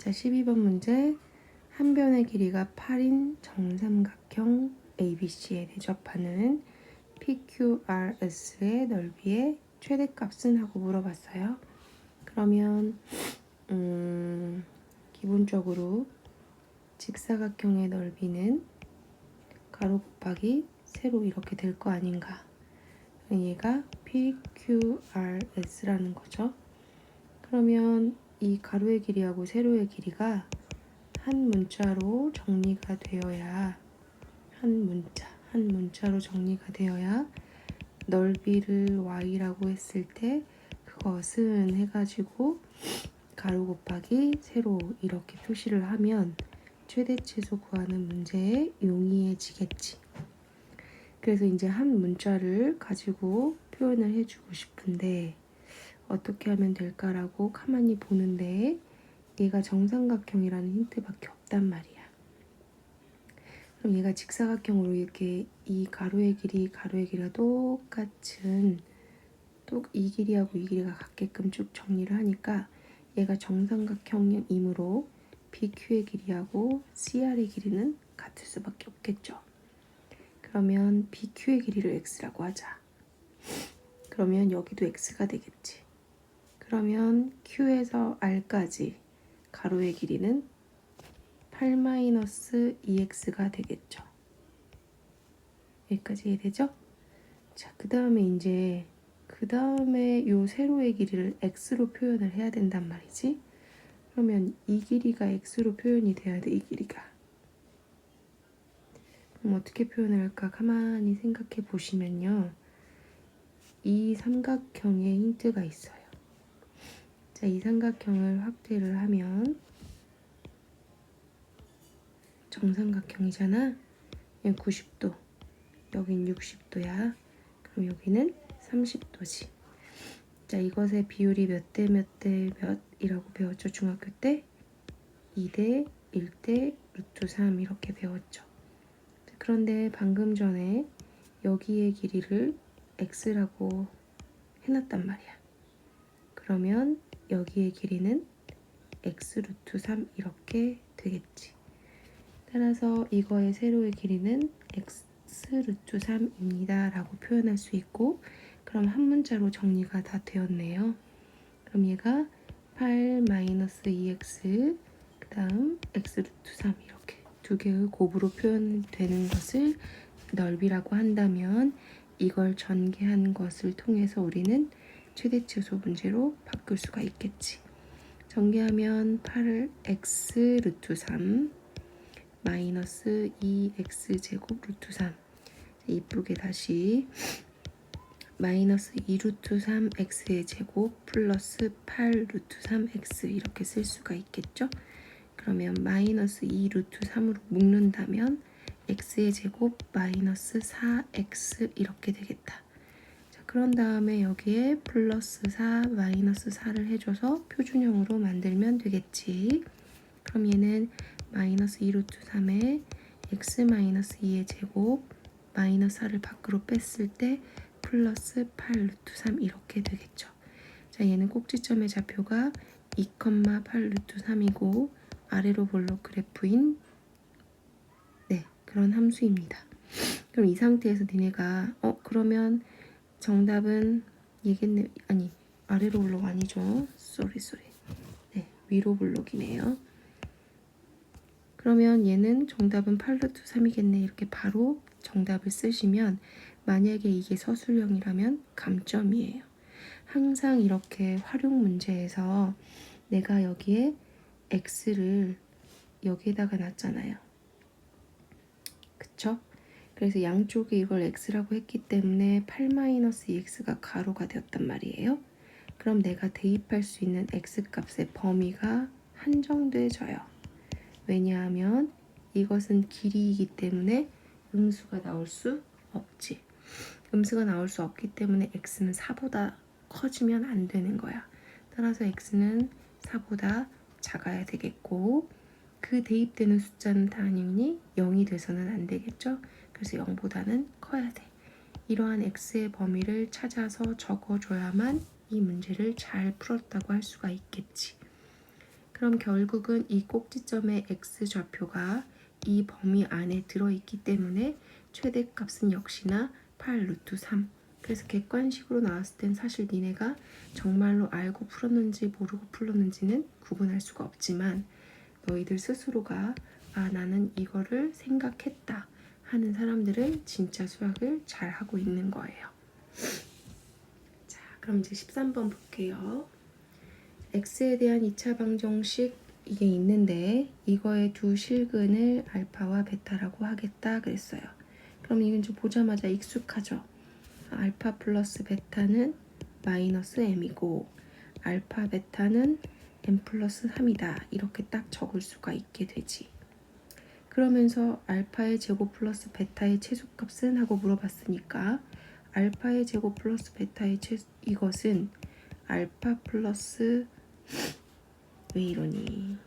자, 12번 문제. 한 변의 길이가 8인 정삼각형 ABC에 대접하는 PQRS의 넓이의 최대값은 하고 물어봤어요. 그러면 음, 기본적으로 직사각형의 넓이는 가로 곱하기 세로 이렇게 될 거 아닌가. 얘가 PQRS라는 거죠. 그러면 이 가로의 길이하고 세로의 길이가 한 문자로 정리가 되어야 한 문자, 한 문자로 정리가 되어야 넓이를 y라고 했을 때 그것은 해가지고 가로 곱하기 세로 이렇게 표시를 하면 최대치수 구하는 문제에 용이해지겠지. 그래서 이제 한 문자를 가지고 표현을 해주고 싶은데 어떻게 하면 될까라고 가만히 보는데 얘가 정삼각형이라는 힌트밖에 없단 말이야. 그럼 얘가 직사각형으로 이렇게 이 가로의 길이 가로의 길이가 똑같은 또 이 길이하고 이 길이가 같게끔 쭉 정리를 하니까 얘가 정삼각형이므로 BQ의 길이하고 CR의 길이는 같을 수밖에 없겠죠. 그러면 BQ의 길이를 X라고 하자. 그러면 여기도 X가 되겠지. 그러면 Q에서 R까지 가로의 길이는 8-2x가 되겠죠. 여기까지 이해되죠? 자, 그 다음에 이제 그 다음에 요 세로의 길이를 x로 표현을 해야 된단 말이지. 그러면 이 길이가 x로 표현이 돼야 돼, 이 길이가. 그럼 어떻게 표현을 할까 가만히 생각해 보시면요. 이 삼각형에 힌트가 있어요. 자, 이 삼각형을 확대를 하면 정삼각형이잖아. 여기 90도, 여긴 60도야. 그럼 여기는 30도지. 자, 이것의 비율이 몇 대 몇 대 몇이라고 배웠죠? 중학교 때? 2대 1대 루트 3 이렇게 배웠죠. 자, 그런데 방금 전에 여기의 길이를 x라고 해놨단 말이야. 그러면 여기의 길이는 x 루트 3 이렇게 되겠지. 따라서 이거의 세로의 길이는 x 루트 3입니다. 라고 표현할 수 있고 그럼 한 문자로 정리가 다 되었네요. 그럼 얘가 8-2x 그 다음 x 루트 3 이렇게 두 개의 곱으로 표현되는 것을 넓이라고 한다면 이걸 전개한 것을 통해서 우리는 최대치수 문제로 바꿀 수가 있겠지. 전개하면 8을 x 루트 3 마이너스 2x 제곱 루트 3 이쁘게 다시 마이너스 2 루트 3 x의 제곱 플러스 8 루트 3 x 이렇게 쓸 수가 있겠죠? 그러면 마이너스 2 루트 3으로 묶는다면 x의 제곱 마이너스 4x 이렇게 되겠다. 자, 그런 다음에 여기에 플러스 4 마이너스 4를 해줘서 표준형으로 만들면 되겠지. 그럼 얘는 마이너스 2 루트 3에 x 마이너스 2의 제곱 마이너스 4를 밖으로 뺐을 때 플러스 8 루트 3 이렇게 되겠죠. 자 얘는 꼭지점의 좌표가 2,8 루트 3이고 아래로 볼록 그래프인 네 그런 함수입니다. 그럼 이 상태에서 니네가 어 그러면 정답은 얘겠네 아니 아래로 볼록 아니죠. 쏘리 쏘리 네 위로 볼록이네요. 그러면 얘는 정답은 8루트 3이겠네 이렇게 바로 정답을 쓰시면 만약에 이게 서술형이라면 감점이에요. 항상 이렇게 활용 문제에서 내가 여기에 x를 여기에다가 놨잖아요. 그쵸? 그래서 양쪽에 이걸 x라고 했기 때문에 8-2x가 가로가 되었단 말이에요. 그럼 내가 대입할 수 있는 x 값의 범위가 한정돼져요. 왜냐하면 이것은 길이이기 때문에 음수가 나올 수 없지. 음수가 나올 수 없기 때문에 x는 4보다 커지면 안 되는 거야. 따라서 x는 4보다 작아야 되겠고 그 대입되는 숫자는 당연히 0이 돼서는 안 되겠죠. 그래서 0보다는 커야 돼. 이러한 x의 범위를 찾아서 적어줘야만 이 문제를 잘 풀었다고 할 수가 있겠지. 그럼 결국은 이 꼭지점의 x 좌표가 이 범위 안에 들어있기 때문에 최대값은 역시나 8 루트 3. 그래서 객관식으로 나왔을 땐 사실 니네가 정말로 알고 풀었는지 모르고 풀었는지는 구분할 수가 없지만 너희들 스스로가 아 나는 이거를 생각했다 하는 사람들은 진짜 수학을 잘 하고 있는 거예요. 자, 그럼 이제 13번 볼게요. x에 대한 2차 방정식 이게 있는데 이거의 두 실근을 알파와 베타라고 하겠다 그랬어요. 그럼 이건 좀 보자마자 익숙하죠. 알파 플러스 베타는 마이너스 m이고 알파 베타는 m 플러스 3이다. 이렇게 딱 적을 수가 있게 되지. 그러면서 알파의 제곱 플러스 베타의 최소값은? 하고 물어봤으니까 알파의 제곱 플러스 베타의 최 이것은 알파 플러스 왜 이러니?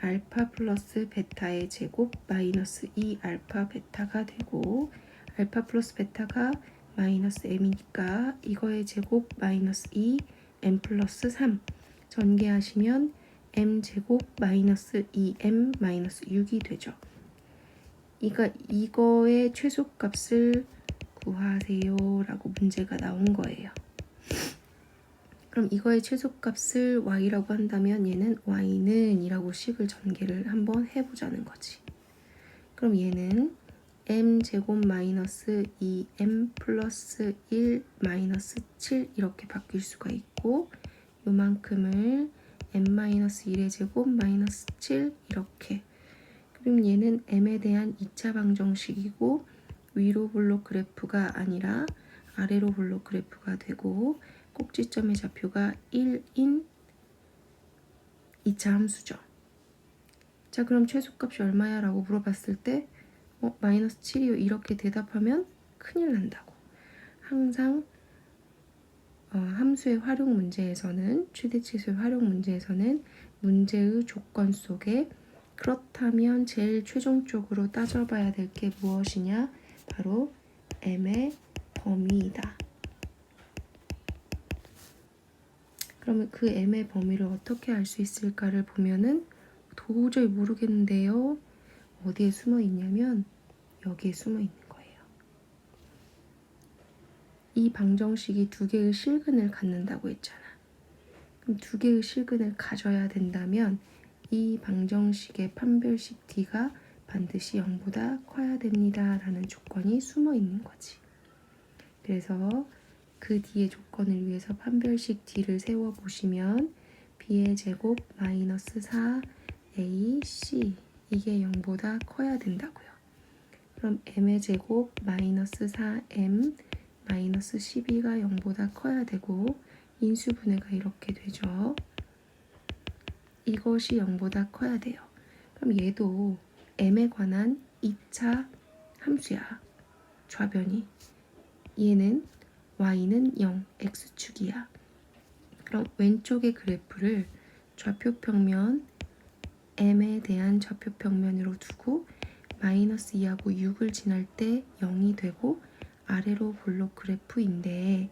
알파 플러스 베타의 제곱 마이너스 2 알파 베타가 되고 알파 플러스 베타가 마이너스 m이니까 이거의 제곱 마이너스 2 m 플러스 3 전개하시면 m 제곱 마이너스 2m 마이너스 6이 되죠. 이가 이거의 최소값을 구하세요 라고 문제가 나온 거예요. 그럼 이거의 최소값을 y라고 한다면 얘는 y는 이라고 식을 전개를 한번 해보자는 거지. 그럼 얘는 m 제곱 마이너스 2m 플러스 1 마이너스 7 이렇게 바뀔 수가 있고 요만큼을 m-1의 제곱 마이너스 7 이렇게 그럼 얘는 m에 대한 2차 방정식이고 위로 블록 그래프가 아니라 아래로 블록 그래프가 되고 꼭지점의 좌표가 1인 2차 함수죠. 자 그럼 최소값이 얼마야? 라고 물어봤을 때 어, 마이너스 7이요 이렇게 대답하면 큰일 난다고. 항상 어, 함수의 활용 문제에서는 최대치수의 활용 문제에서는 문제의 조건 속에 그렇다면 제일 최종적으로 따져봐야 될 게 무엇이냐? 바로 m의 범위이다. 그러면 그 m의 범위를 어떻게 알 수 있을까를 보면은 도저히 모르겠는데요. 어디에 숨어 있냐면 여기에 숨어 있는. 이 방정식이 두 개의 실근을 갖는다고 했잖아. 그럼 두 개의 실근을 가져야 된다면 이 방정식의 판별식 d가 반드시 0보다 커야 됩니다. 라는 조건이 숨어 있는 거지. 그래서 그 뒤의 조건을 위해서 판별식 d를 세워보시면 b의 제곱 마이너스 4 ac 이게 0보다 커야 된다고요. 그럼 m의 제곱 마이너스 4m 마이너스 12가 0보다 커야 되고 인수분해가 이렇게 되죠. 이것이 0보다 커야 돼요. 그럼 얘도 m에 관한 2차 함수야. 좌변이. 얘는 y는 0, x축이야. 그럼 왼쪽의 그래프를 좌표 평면 m에 대한 좌표 평면으로 두고 마이너스 2하고 6을 지날 때 0이 되고 아래로 볼록 그래프인데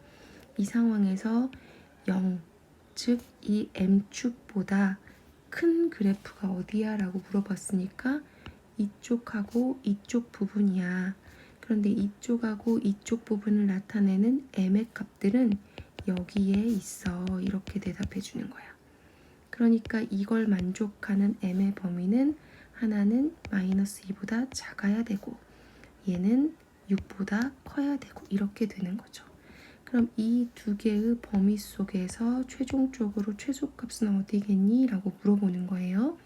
이 상황에서 0, 즉 이 m축보다 큰 그래프가 어디야? 라고 물어봤으니까 이쪽하고 이쪽 부분이야. 그런데 이쪽하고 이쪽 부분을 나타내는 m의 값들은 여기에 있어. 이렇게 대답해 주는 거야. 그러니까 이걸 만족하는 m의 범위는 하나는 마이너스 2보다 작아야 되고 얘는 6보다 커야 되고 이렇게 되는 거죠. 그럼 이 두 개의 범위 속에서 최종적으로 최소값은 어디겠니? 라고 물어보는 거예요.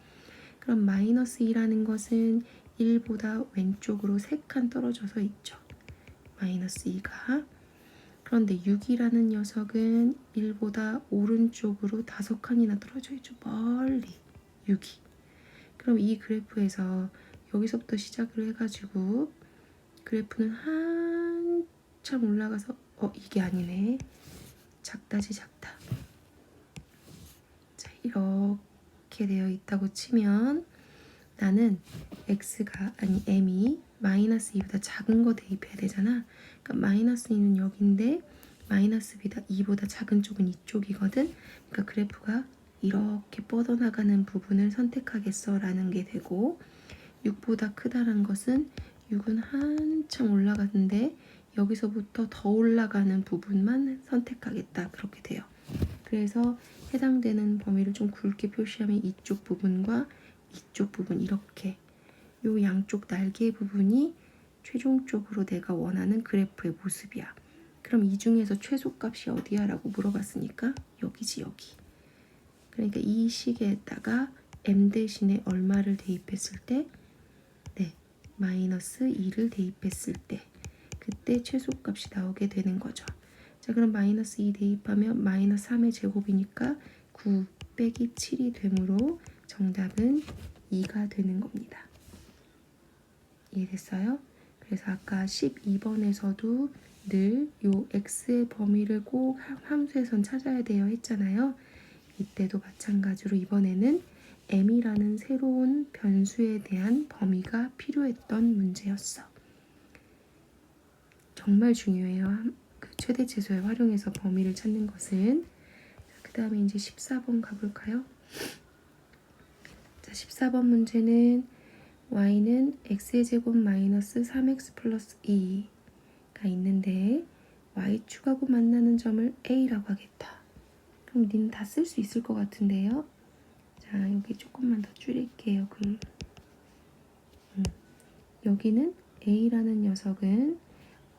그럼 마이너스 2라는 것은 1보다 왼쪽으로 3칸 떨어져서 있죠. 마이너스 2가. 그런데 6이라는 녀석은 1보다 오른쪽으로 5칸이나 떨어져 있죠. 멀리. 6이. 그럼 이 그래프에서 여기서부터 시작을 해가지고 그래프는 한참 올라가서 어 이게 아니네. 작다지 작다. 자 이렇게 되어 있다고 치면 나는 x가 아니 m이 마이너스 2보다 작은 거 대입해야 되잖아. 그러니까 마이너스 2는 여기인데 마이너스 b다 2보다 작은 쪽은 이쪽이거든. 그러니까 그래프가 이렇게 뻗어나가는 부분을 선택하겠어 라는 게 되고 6보다 크다란 것은 6은 한참 올라가는데 여기서부터 더 올라가는 부분만 선택하겠다 그렇게 돼요. 그래서 해당되는 범위를 좀 굵게 표시하면 이쪽 부분과 이쪽 부분 이렇게 요 양쪽 날개 부분이 최종적으로 내가 원하는 그래프의 모습이야. 그럼 이 중에서 최소값이 어디야? 라고 물어봤으니까 여기지 여기. 그러니까 이 시계에다가 m 대신에 얼마를 대입했을 때 네, 마이너스 2를 대입했을 때 그때 최소값이 나오게 되는 거죠. 자 그럼 마이너스 2 대입하면 마이너스 3의 제곱이니까 9 빼기 7이 되므로 정답은 2가 되는 겁니다. 이해됐어요? 그래서 아까 12번에서도 늘 요 x의 범위를 꼭 함수에선 찾아야 돼요 했잖아요. 이때도 마찬가지로 이번에는 m이라는 새로운 변수에 대한 범위가 필요했던 문제였어. 정말 중요해요. 그 최대치수에 활용해서 범위를 찾는 것은. 그 다음에 이제 14번 가볼까요? 자, 14번 문제는 y는 x의 제곱 마이너스 3x 플러스 2가 있는데 y 축하고 만나는 점을 a라고 하겠다. 그럼 니는 다 쓸 수 있을 것 같은데요. 자, 여기 조금만 더 줄일게요. 글. 음. 여기는 a라는 녀석은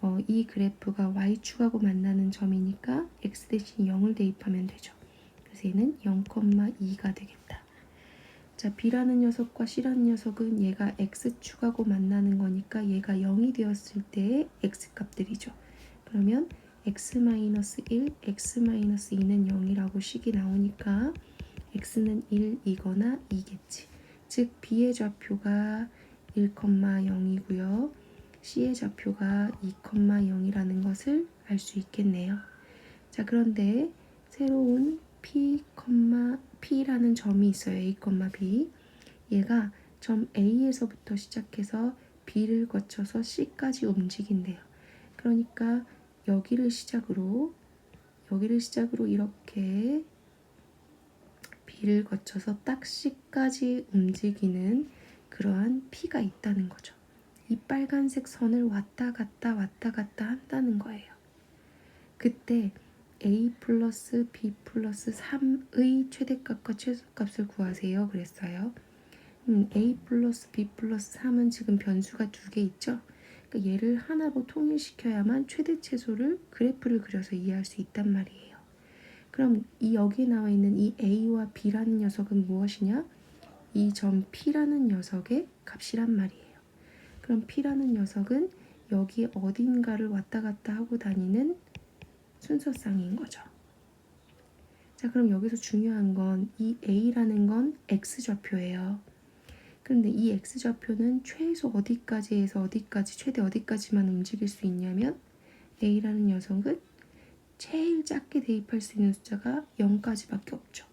어, 이 그래프가 y축하고 만나는 점이니까 x 대신 0을 대입하면 되죠. 그래서 얘는 0,2가 되겠다. 자, b라는 녀석과 c라는 녀석은 얘가 x축하고 만나는 거니까 얘가 0이 되었을 때의 x값들이죠. 그러면 x-1, x-2는 0이라고 식이 나오니까 x는 1이거나 2겠지. 즉 b의 좌표가 1,0이고요. c의 좌표가 2,0이라는 것을 알 수 있겠네요. 자, 그런데 새로운 p, p라는 점이 있어요. a, b. 얘가 점 a에서부터 시작해서 b를 거쳐서 c까지 움직인대요. 그러니까 여기를 시작으로 여기를 시작으로 이렇게 B를 거쳐서 딱 C까지 움직이는 그러한 P가 있다는 거죠. 이 빨간색 선을 왔다 갔다 왔다 갔다 한다는 거예요. 그때 A 플러스 B 플러스 3의 최대값과 최소값을 구하세요. 그랬어요. 음, A 플러스 B 플러스 3은 지금 변수가 두 개 있죠? 그러니까 얘를 하나로 통일시켜야만 최대 최소를 그래프를 그려서 이해할 수 있단 말이에요. 그럼 이 여기에 나와 있는 이 A와 B라는 녀석은 무엇이냐? 이 점 P라는 녀석의 값이란 말이에요. 그럼 P라는 녀석은 여기 어딘가를 왔다 갔다 하고 다니는 순서쌍인 거죠. 자, 그럼 여기서 중요한 건 이 A라는 건 X좌표예요. 그런데 이 x좌표는 최소 어디까지에서 어디까지 최대 어디까지만 움직일 수 있냐면 a라는 녀석은 제일 작게 대입할 수 있는 숫자가 0까지밖에 없죠.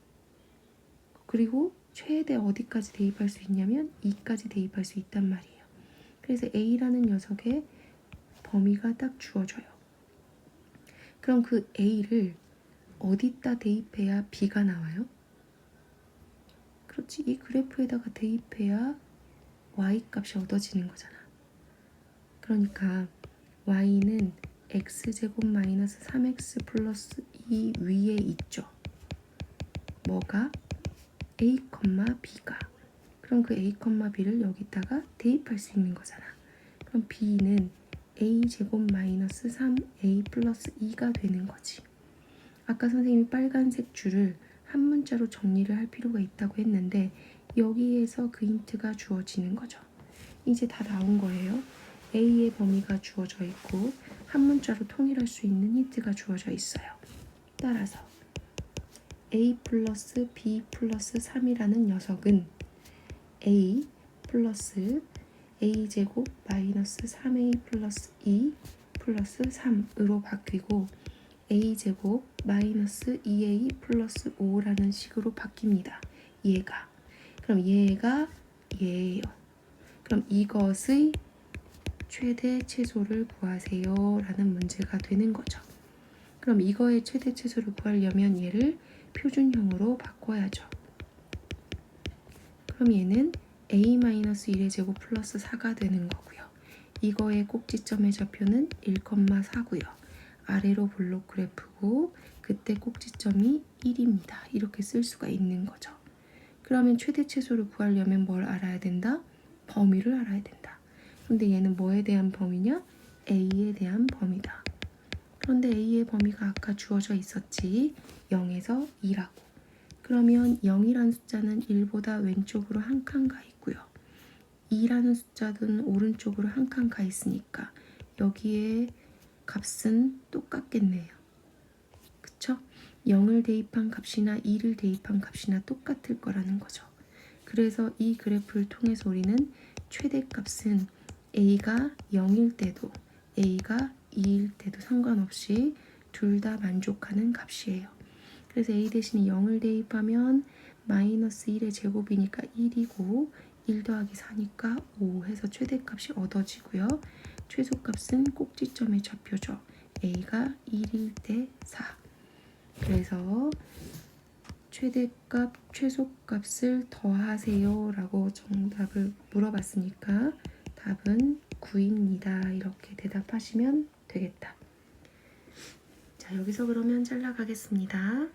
그리고 최대 어디까지 대입할 수 있냐면 2까지 대입할 수 있단 말이에요. 그래서 a라는 녀석의 범위가 딱 주어져요. 그럼 그 a를 어디다 대입해야 b가 나와요? 그렇지 이 그래프에다가 대입해야 y 값이 얻어지는 거잖아. 그러니까 y는 x제곱 마이너스 3x 플러스 2 위에 있죠. 뭐가? a, b가. 그럼 그 a, b를 여기다가 대입할 수 있는 거잖아. 그럼 b는 a제곱 마이너스 3a 플러스 2가 되는 거지. 아까 선생님이 빨간색 줄을 한 문자로 정리를 할 필요가 있다고 했는데 여기에서 그 힌트가 주어지는 거죠. 이제 다 나온 거예요. A의 범위가 주어져 있고 한 문자로 통일할 수 있는 힌트가 주어져 있어요. 따라서 A 플러스 B 플러스 3이라는 녀석은 A 플러스 A제곱 마이너스 3A 플러스 2 플러스 3으로 바뀌고 a제곱 마이너스 2a 플러스 5라는 식으로 바뀝니다. 얘가. 그럼 얘가 얘예요. 그럼 이것의 최대 최소를 구하세요 라는 문제가 되는 거죠. 그럼 이거의 최대 최소를 구하려면 얘를 표준형으로 바꿔야죠. 그럼 얘는 a-1의 제곱 플러스 4가 되는 거고요. 이거의 꼭지점의 좌표는 1,4고요. 아래로 블록 그래프고 그때 꼭지점이 1입니다. 이렇게 쓸 수가 있는 거죠. 그러면 최대 최소를 구하려면 뭘 알아야 된다? 범위를 알아야 된다. 근데 얘는 뭐에 대한 범위냐? a에 대한 범위다. 그런데 a의 범위가 아까 주어져 있었지. 0에서 2라고. 그러면 0이라는 숫자는 1보다 왼쪽으로 한 칸 가 있고요. 2라는 숫자는 오른쪽으로 한 칸 가 있으니까 여기에 값은 똑같겠네요. 그쵸? 0을 대입한 값이나 2를 대입한 값이나 똑같을 거라는 거죠. 그래서 이 그래프를 통해서 우리는 최대값은 a가 0일 때도 a가 2일 때도 상관없이 둘 다 만족하는 값이에요. 그래서 a 대신에 0을 대입하면 마이너스 1의 제곱이니까 1이고 1 더하기 4니까 5 해서 최대값이 얻어지고요. 최소값은 꼭지점의 좌표죠. a가 1일 때 4. 그래서 최대값, 최소값을 더하세요 라고 정답을 물어봤으니까 답은 9입니다. 이렇게 대답하시면 되겠다. 자, 여기서 그러면 잘라가겠습니다.